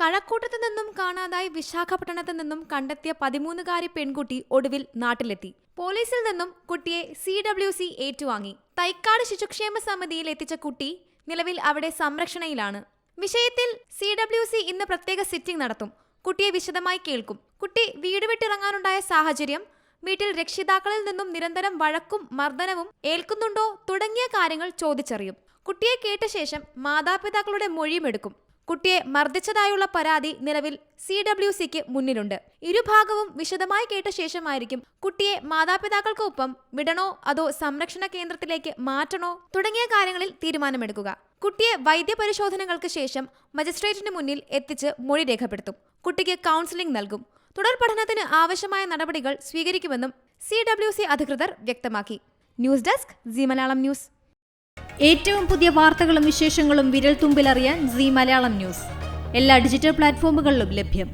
കഴക്കൂട്ടത്ത് നിന്നും കാണാതായി വിശാഖപട്ടണത്തു നിന്നും കണ്ടെത്തിയ പതിമൂന്നുകാരി പെൺകുട്ടി ഒടുവിൽ നാട്ടിലെത്തി. പോലീസിൽ നിന്നും കുട്ടിയെ സി ഡബ്ല്യു സി ഏറ്റുവാങ്ങി. തൈക്കാട് ശിശുക്ഷേമ സമിതിയിൽ എത്തിച്ച കുട്ടി നിലവിൽ അവിടെ സംരക്ഷണയിലാണ്. വിഷയത്തിൽ സി ഡബ്ല്യു സി ഇന്ന് പ്രത്യേക സിറ്റിംഗ് നടത്തും. കുട്ടിയെ വിശദമായി കേൾക്കും. കുട്ടി വീട് വിട്ടിറങ്ങാനുണ്ടായ സാഹചര്യം വീട്ടിൽ രക്ഷിതാക്കളിൽ നിന്നും നിരന്തരം വഴക്കും മർദ്ദനവും ഏൽക്കുന്നുണ്ടോ തുടങ്ങിയ കാര്യങ്ങൾ ചോദിച്ചറിയും. കുട്ടിയെ കേട്ട ശേഷം മാതാപിതാക്കളുടെ മൊഴിയും എടുക്കും. കുട്ടിയെ മർദ്ദിച്ചതായുള്ള പരാതി നിലവിൽ സി ഡബ്ല്യു സിക്ക് മുന്നിലുണ്ട്. ഇരുഭാഗവും വിശദമായി കേട്ട ശേഷമായിരിക്കും കുട്ടിയെ മാതാപിതാക്കൾക്കൊപ്പം വിടണോ അതോ സംരക്ഷണ കേന്ദ്രത്തിലേക്ക് മാറ്റണോ തുടങ്ങിയ കാര്യങ്ങളിൽ തീരുമാനമെടുക്കുക. കുട്ടിയെ വൈദ്യപരിശോധനകൾക്ക് ശേഷം മജിസ്ട്രേറ്റിന് മുന്നിൽ എത്തിച്ച് മൊഴി രേഖപ്പെടുത്തും. കുട്ടിക്ക് കൗൺസിലിംഗ് നൽകും. തുടർ പഠനത്തിന് ആവശ്യമായ നടപടികൾ സ്വീകരിക്കുമെന്നും സി ഡബ്ല്യു സി അധികൃതർ വ്യക്തമാക്കി. News desk Zee Malayalam news. ഏറ്റവും പുതിയ വാർത്തകളും വിശേഷങ്ങളും വിരൽ തുമ്പിലറിയാൻ സി മലയാളം ന്യൂസ്. എല്ലാ ഡിജിറ്റൽ പ്ലാറ്റ്ഫോമുകളിലും ലഭ്യം.